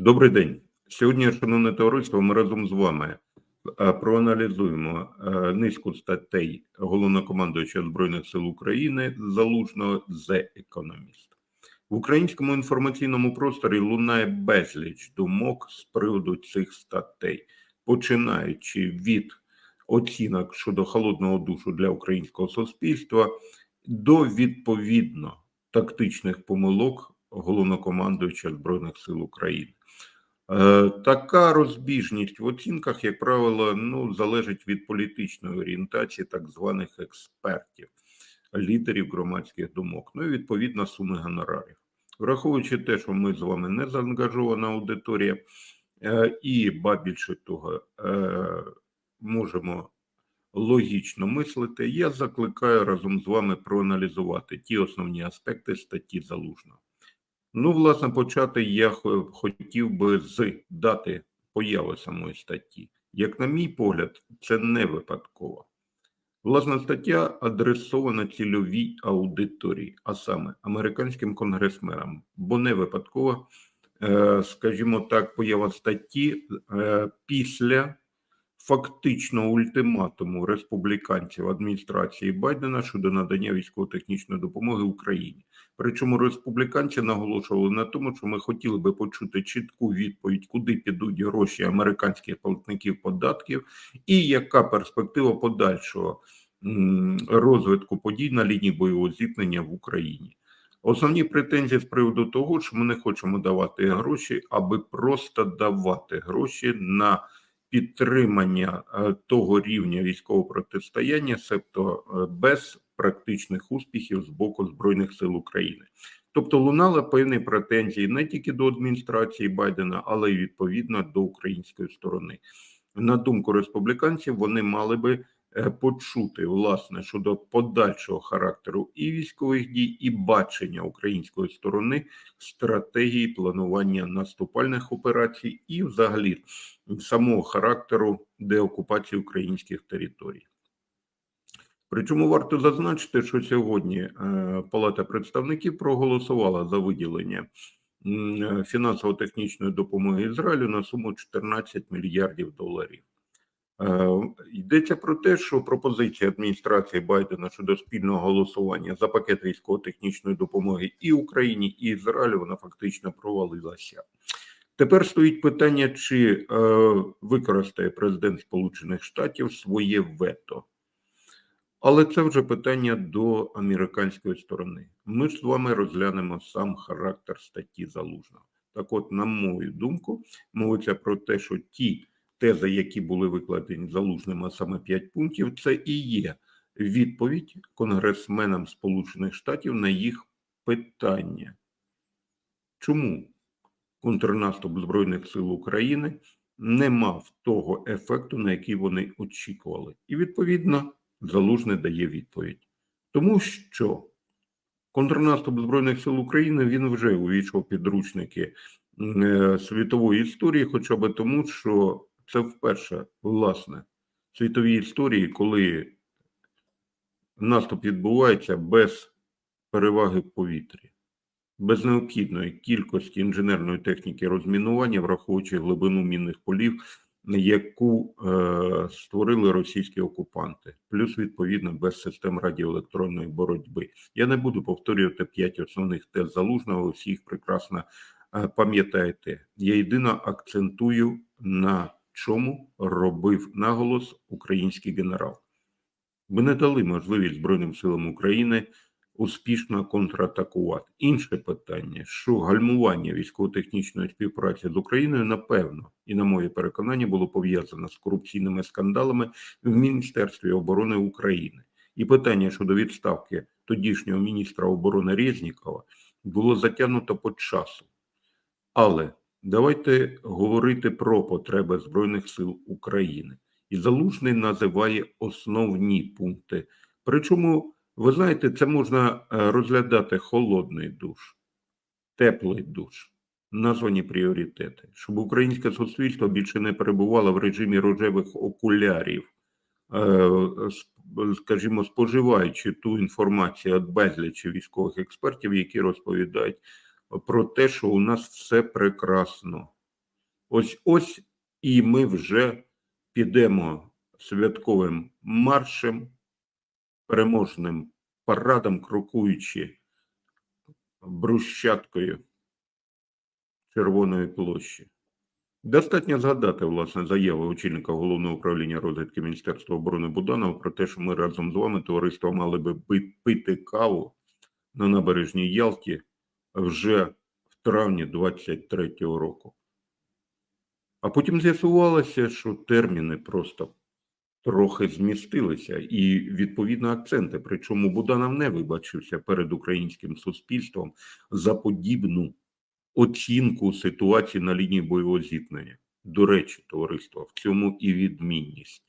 Добрий день. Сьогодні, шановне товариство, ми разом з вами е, проаналізуємо е, низку статей головнокомандуючого Збройних сил України Залужного The Economist. В українському інформаційному просторі лунає безліч думок з приводу цих статей, починаючи від оцінок щодо холодного душу для українського суспільства до відповідно тактичних помилок головнокомандуючого Збройних сил України. Е, Така розбіжність в оцінках, як правило, ну залежить від політичної орієнтації так званих експертів, лідерів громадських думок, ну і відповідно суми гонорарів. Враховуючи те, що ми з вами не заангажована аудиторія, е, і ба більше того, е, можемо логічно мислити, я закликаю разом з вами проаналізувати ті основні аспекти статті залужного. Ну, власне, почати я хотів би з дати появи самої статті. Як на мій погляд, це не випадково. Власна стаття адресована цільовій аудиторії, а саме американським конгресменам, бо не випадково, е, скажімо так, поява статті е, після фактичного ультиматуму республіканців адміністрації Байдена щодо надання військово-технічної допомоги Україні. Причому республіканці наголошували на тому, що ми хотіли би почути чітку відповідь, куди підуть гроші американських платників податків, і яка перспектива подальшого розвитку подій на лінії бойового зіткнення в Україні. Основні претензії з приводу того, що ми не хочемо давати гроші, аби просто давати гроші на підтримання е, того рівня військового протистояння, себто е, без практичних успіхів з боку Збройних сил України. Тобто лунали певні претензії не тільки до адміністрації Байдена, але й відповідно до української сторони. На думку республіканців, вони мали би е, почути власне щодо подальшого характеру і військових дій, і бачення української сторони стратегії планування наступальних операцій, і взагалі самого характеру деокупації українських територій. Причому варто зазначити, що сьогодні е, Палата представників проголосувала за виділення е, фінансово-технічної допомоги Ізраїлю на суму 14 мільярдів доларів. Е, Йдеться про те, що пропозиція адміністрації Байдена щодо спільного голосування за пакет військово-технічної допомоги і Україні, і Ізраїлю вона фактично провалилася. Тепер стоїть питання, чи використає президент Сполучених Штатів своє вето. Але це вже питання до американської сторони. Ми з вами розглянемо сам характер статті залужного. Так, от, на мою думку, мовиться про те, що ті тези, які були викладені залужним, а саме 5 пунктів, це і є відповідь конгресменам Сполучених Штатів на їх питання. Чому контрнаступ Збройних сил України не мав того ефекту, на який вони очікували? І відповідно Залужний дає відповідь. Тому що контрнаступ Збройних сил України він вже увійшов підручники е, світової історії, хоча б тому, що це вперше, власне, в світовій історії, коли наступ відбувається без переваги в повітрі, без необхідної кількості інженерної техніки розмінування, враховуючи глибину мінних полів, яку е, створили російські окупанти, плюс відповідно без систем радіоелектронної боротьби. Я не буду повторювати п'ять основних тез залужного, всі їх прекрасно е, пам'ятаєте. Я єдино акцентую на чому робив наголос український генерал. Ми не дали можливість Збройним силам України успішно контратакувати. Інше питання, що гальмування військово-технічної співпраці з Україною, напевно, і на моє переконання, було пов'язано з корупційними скандалами в Міністерстві оборони України. І питання щодо відставки тодішнього міністра оборони Резнікова було затягнуто по часу. Але давайте говорити про потреби Збройних сил України. І Залужний називає основні пункти. Причому, ви знаєте, це можна е, розглядати холодний душ, теплий душ, названі пріоритети, щоб українське суспільство більше не перебувало в режимі рожевих окулярів, е, скажімо, споживаючи ту інформацію від безлічі військових експертів, які розповідають про те, що у нас все прекрасно. Ось ось і ми вже підемо святковим маршем, переможним парадом, крокуючи брущаткою Червоної площі. Достатньо згадати власне заяву очільника головного управління розвідки Міністерства оборони Буданова про те, що ми разом з вами, товариство, мали би пити каву на набережній Ялті вже в травні 23-го року. А потім з'ясувалося, що терміни просто трохи змістилися, і відповідно акценти. Причому Буданов не вибачився перед українським суспільством за подібну оцінку ситуації на лінії бойового зіткнення. До речі, товариство, в цьому і відмінність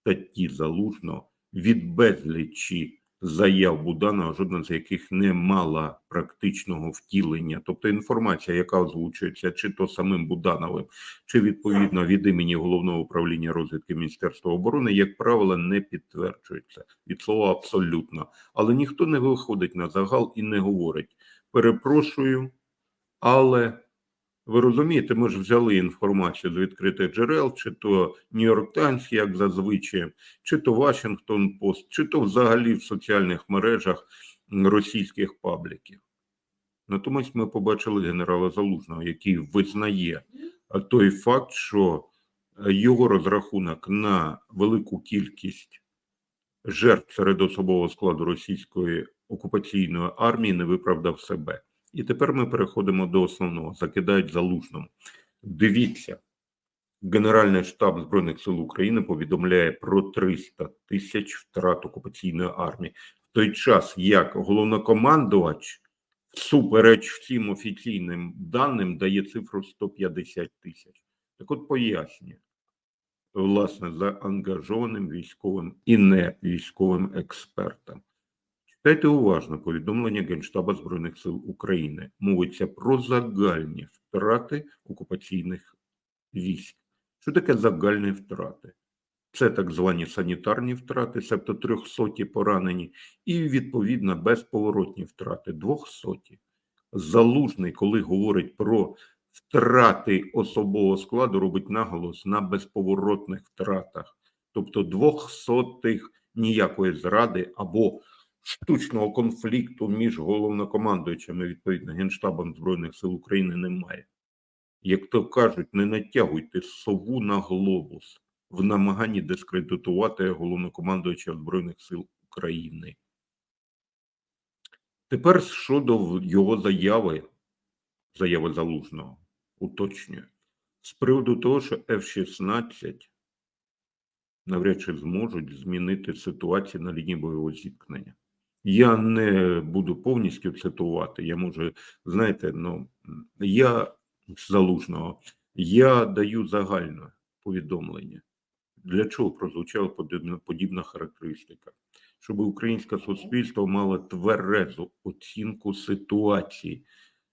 статті залужно від безлічі заяв Буданова, жодна з яких не мала практичного втілення. Тобто інформація, яка озвучується чи то самим Будановим, чи відповідно від імені головного управління розвідки Міністерства оборони, як правило, не підтверджується від слова абсолютно. Але ніхто не виходить на загал і не говорить: перепрошую, але ви розумієте, ми ж взяли інформацію з відкритих джерел, чи то Нью-Йорк Таймс, як зазвичай, чи то Вашингтон Пост, чи то взагалі в соціальних мережах російських пабліків. Натомість ми побачили генерала Залужного, який визнає той факт, що його розрахунок на велику кількість жертв серед особового складу російської окупаційної армії не виправдав себе. І тепер ми переходимо до основного. Закидають залужному. Дивіться, Генеральний штаб Збройних сил України повідомляє про 300 тисяч втрат окупаційної армії. В той час, як головнокомандувач, всупереч всім офіційним даним, дає цифру 150 тисяч. Так от пояснює, власне, заангажованим військовим і не військовим експертам. Читайте уважно повідомлення Генштаба Збройних сил України. Мовиться про загальні втрати окупаційних військ. Що таке загальні втрати? Це так звані санітарні втрати, себто трьохсоті поранені, і відповідно безповоротні втрати двохсоті. Залужний, коли говорить про втрати особового складу, робить наголос на безповоротних втратах, тобто двохсотих ніякої зради або штучного конфлікту між головнокомандуючими, відповідно, Генштабом Збройних сил України немає. Як то кажуть, не натягуйте сову на глобус в намаганні дискредитувати головнокомандуюча Збройних сил України. Тепер щодо його заяви, заяви Залужного, уточнюю, з приводу того, що F-16 навряд чи зможуть змінити ситуацію на лінії бойового зіткнення. Я не буду повністю цитувати. Я можу, знаєте, ну я залужного, я даю загальне повідомлення. Для чого прозвучала подібна, подібна характеристика? Щоб українське суспільство мало тверезу оцінку ситуації,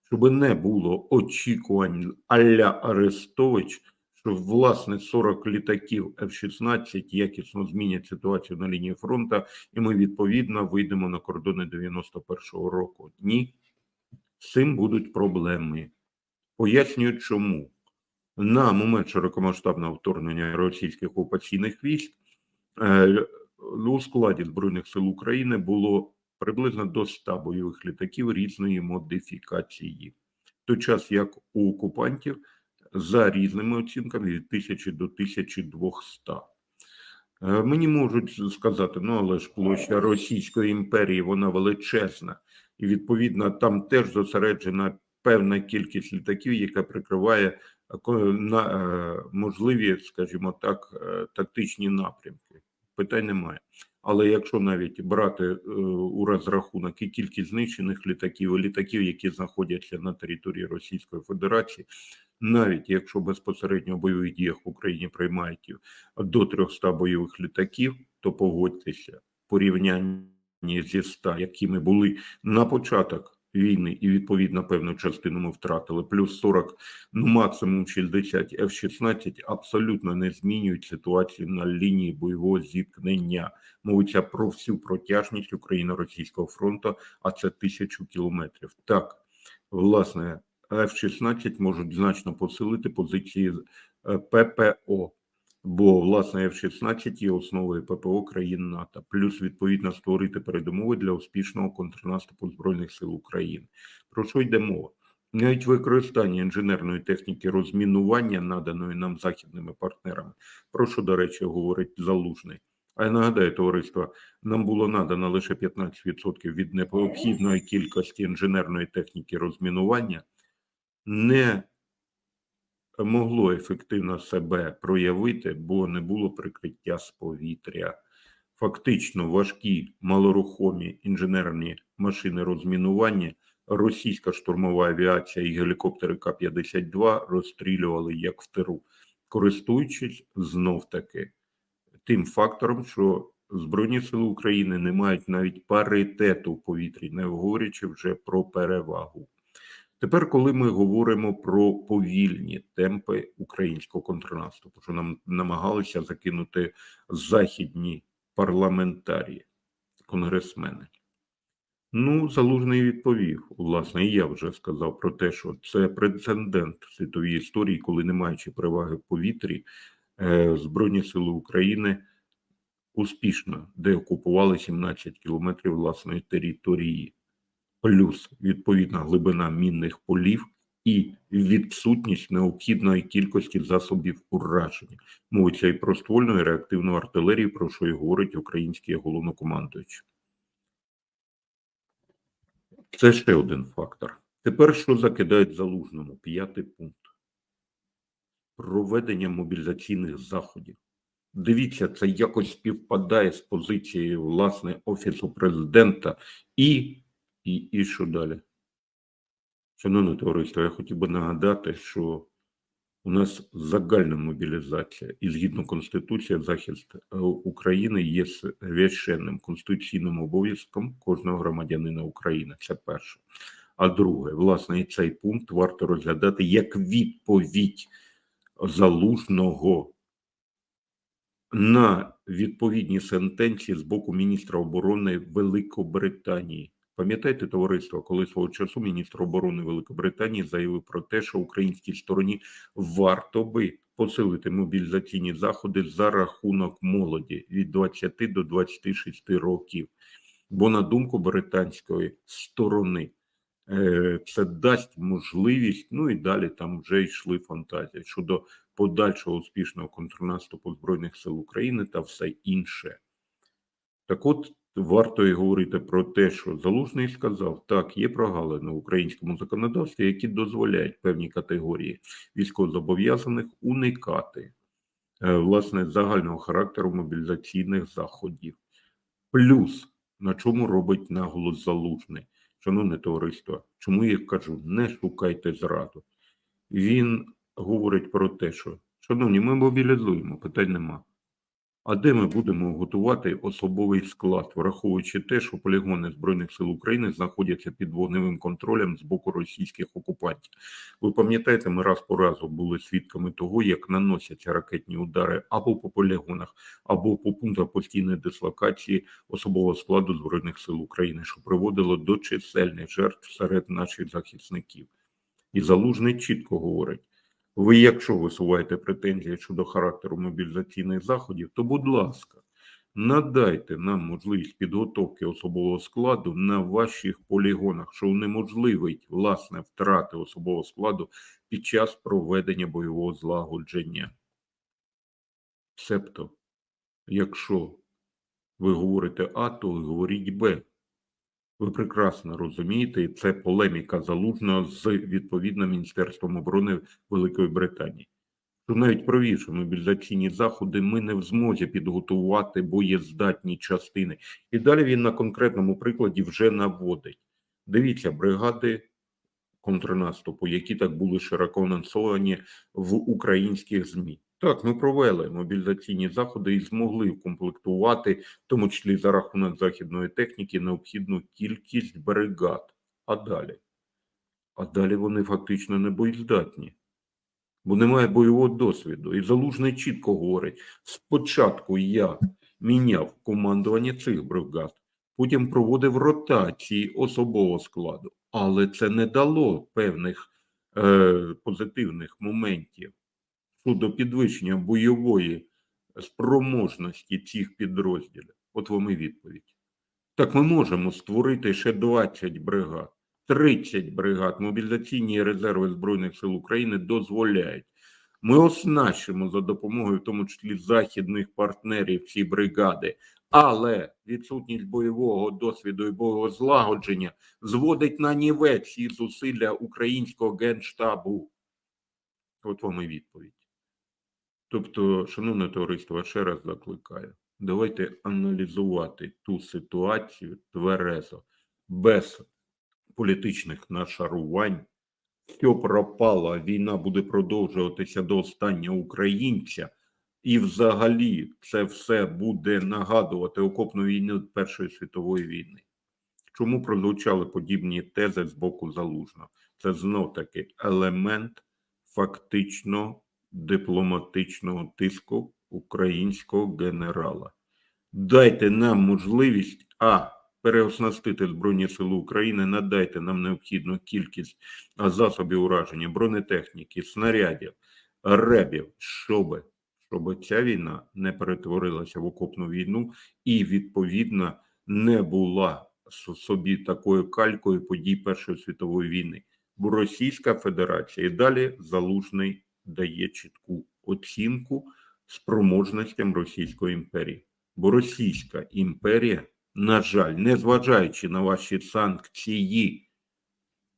щоб не було очікувань а-ля Арестович, що власне 40 літаків F-16 якісно змінять ситуацію на лінії фронту, і ми відповідно вийдемо на кордони 91-го року. Ні, з цим будуть проблеми. Пояснюю, чому на момент широкомасштабного вторгнення російських окупаційних військ е, у складі Збройних сил України було приблизно до 100 бойових літаків різної модифікації. В той час як у окупантів за різними оцінками від 1000 до 1200. Е, Мені можуть сказати, ну але ж площа Російської імперії вона величезна, і відповідно там теж зосереджена певна кількість літаків, яка прикриває е, на е, можливі, скажімо так, тактичні напрямки. Питань немає. Але якщо навіть брати у розрахунок і кількість знищених літаків, і літаків, які знаходяться на території Російської Федерації, навіть якщо безпосередньо в бойових діях в Україні приймають до 300 бойових літаків, то погодьтеся, порівнянні зі 100, якими були на початок війни, і відповідно певну частину ми втратили, плюс 40, ну максимум 60 F-16 абсолютно не змінюють ситуацію на лінії бойового зіткнення. Мовиться про всю протяжність Україно-російського фронту, а це тисячу кілометрів. Так, власне, F-16 можуть значно посилити позиції е, ППО, бо власне F-16 є основою ППО країн НАТО, плюс відповідно створити передумови для успішного контрнаступу Збройних сил України. Про що йде мова? Навіть використання інженерної техніки розмінування, наданої нам західними партнерами, про що, до речі, говорить Залужний. А я нагадаю, товариство, нам було надано лише 15% від необхідної кількості інженерної техніки розмінування, не могло ефективно себе проявити, бо не було прикриття з повітря. Фактично, важкі малорухомі інженерні машини розмінування, російська штурмова авіація і гелікоптери К-52 розстрілювали як в тиру, користуючись знов таки тим фактором, що Збройні сили України не мають навіть паритету в повітрі, не говорячи вже про перевагу. Тепер, коли ми говоримо про повільні темпи українського контрнаступу, що нам намагалися закинути західні парламентарії, конгресмени. Ну, залужний відповів. Власне, і я вже сказав про те, що це прецедент світовій історії, коли, не маючи переваги в повітрі, е, Збройні сили України успішно деокупували 17 кілометрів власної території, плюс відповідна глибина мінних полів і відсутність необхідної кількості засобів ураження. Мовиться і про ствольну і реактивну артилерію, про що і говорить український головнокомандуючий. Це ще один фактор. Тепер що закидають залужному? П'ятий пункт. Проведення мобілізаційних заходів. Дивіться, це якось співпадає з позицією власне Офісу президента і, і, і що далі? Шановне товариство, я хотів би нагадати, що у нас загальна мобілізація, і згідно Конституції, захист е, України є священним конституційним обов'язком кожного громадянина України. Це перше. А друге, власне, і цей пункт варто розглядати як відповідь залужного на відповідні сентенції з боку міністра оборони Великобританії. Пам'ятаєте, товариство, коли свого часу міністр оборони Великобританії заявив про те, що українській стороні варто би посилити мобілізаційні заходи за рахунок молоді від 20 до 26 років. Бо, на думку британської сторони, е, це дасть можливість, ну і далі там вже йшли фантазії щодо подальшого успішного контрнаступу Збройних сил України та все інше. Так от варто і говорити про те, що Залужний сказав, так, є прогалини в українському законодавстві, які дозволяють певні категорії військовозобов'язаних уникати е, власне загального характеру мобілізаційних заходів. Плюс на чому робить наголос залужний, шановне товариство, чому я кажу, не шукайте зраду. Він говорить про те, що шановні, ми мобілізуємо, питань нема. А де ми будемо готувати особовий склад, враховуючи те, що полігони Збройних сил України знаходяться під вогневим контролем з боку російських окупантів? Ви пам'ятаєте, ми раз по разу були свідками того, як наносяться ракетні удари або по полігонах, або по пунктах постійної дислокації особового складу Збройних сил України, що приводило до чисельних жертв серед наших захисників. І залужний чітко говорить. Ви, якщо висуваєте претензії щодо характеру мобілізаційних заходів, то, будь ласка, надайте нам можливість підготовки особового складу на ваших полігонах, що унеможливить власне втрати особового складу під час проведення бойового злагодження. Себто, якщо ви говорите А, то говоріть Б. Ви прекрасно розумієте, і це полеміка залужного з відповідно Міністерством оборони Великої Британії. Що навіть провівши мобілізаційні заходи, ми не в змозі підготувати боєздатні частини. І далі він на конкретному прикладі вже наводить. Дивіться, бригади контрнаступу, які так були широко анонсовані в українських ЗМІ. Так, ми провели мобілізаційні заходи і змогли укомплектувати, в тому числі за рахунок західної техніки, необхідну кількість бригад. А далі? А далі вони фактично не боєздатні, бо немає бойового досвіду. І залужний чітко говорить: спочатку я міняв командування цих бригад, потім проводив ротації особового складу, але це не дало певних е, позитивних моментів щодо підвищення бойової спроможності цих підрозділів? От вам і відповідь. Так ми можемо створити ще 20 бригад, 30 бригад. Мобілізаційні резерви Збройних сил України дозволяють. Ми оснащимо за допомогою, в тому числі західних партнерів, ці бригади, але відсутність бойового досвіду і бойового злагодження зводить на нівець ці зусилля українського генштабу. От вам і відповідь. Тобто, шановне товариство, ще раз закликаю. Давайте аналізувати ту ситуацію тверезо, без політичних нашарувань. Все пропало, війна буде продовжуватися до останнього українця, і взагалі це все буде нагадувати окопну війну Першої світової війни. Чому прозвучали подібні тези з боку залужного? Це знов таки елемент фактично дипломатичного тиску українського генерала. Дайте нам можливість а переоснастити Збройні Сили України, надайте нам необхідну кількість засобів ураження, бронетехніки, снарядів, ребів, щоб, щоб ця війна не перетворилася в окопну війну і, відповідно, не була собі такою калькою подій Першої світової війни. Бо Російська Федерація і далі залужний дає чітку оцінку спроможностям Російської імперії. Бо Російська імперія, на жаль, незважаючи на ваші санкції,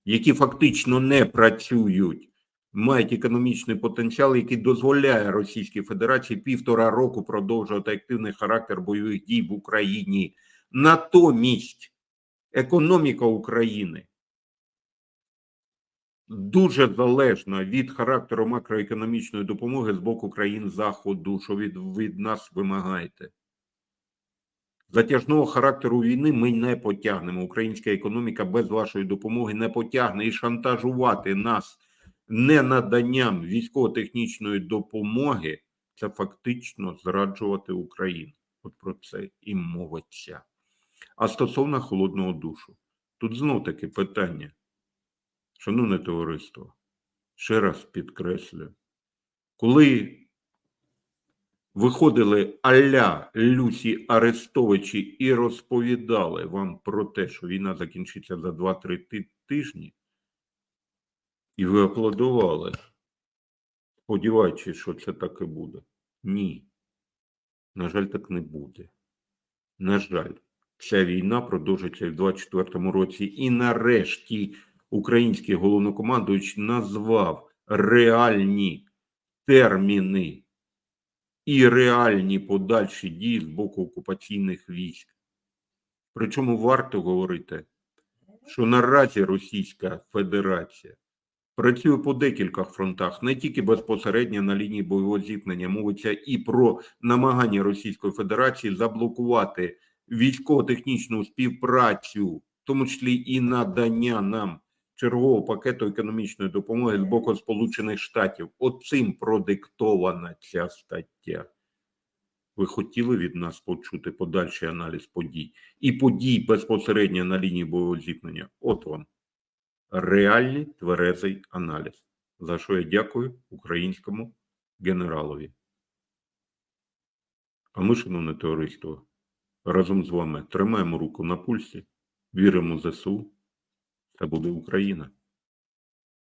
які фактично не працюють, мають економічний потенціал, який дозволяє Російській Федерації півтора року продовжувати активний характер бойових дій в Україні. Натомість економіка України дуже залежна від характеру макроекономічної допомоги з боку країн Заходу, що від, від нас вимагаєте. Затяжного характеру війни ми не потягнемо. Українська економіка без вашої допомоги не потягне і шантажувати нас ненаданням військово-технічної допомоги це фактично зраджувати Україну. От про це і мовиться. А стосовно холодного душу, тут знов таки питання. Шановне товариство, ще раз підкреслю, коли виходили аля Люсі Арестовичі і розповідали вам про те, що війна закінчиться за 2-3 тижні, і ви аплодували, сподіваючись, що це так і буде. Ні. На жаль, так не буде. На жаль, ця війна продовжиться в 24-му році. І нарешті український головнокомандуючий назвав реальні терміни і реальні подальші дії з боку окупаційних військ. Причому варто говорити, що наразі Російська Федерація працює по декількох фронтах, не тільки безпосередньо на лінії бойового зіткнення, мовиться і про намагання Російської Федерації заблокувати військово-технічну співпрацю, в тому числі і надання нам чергового пакету економічної допомоги з боку Сполучених Штатів. Оцим продиктована ця стаття. Ви хотіли від нас почути подальший аналіз подій і подій безпосередньо на лінії бойового зіткнення. От вам реальний тверезий аналіз, за що я дякую українському генералові. А ми, шановне товариство, разом з вами тримаємо руку на пульсі, віримо в ЗСУ. Це буде Україна.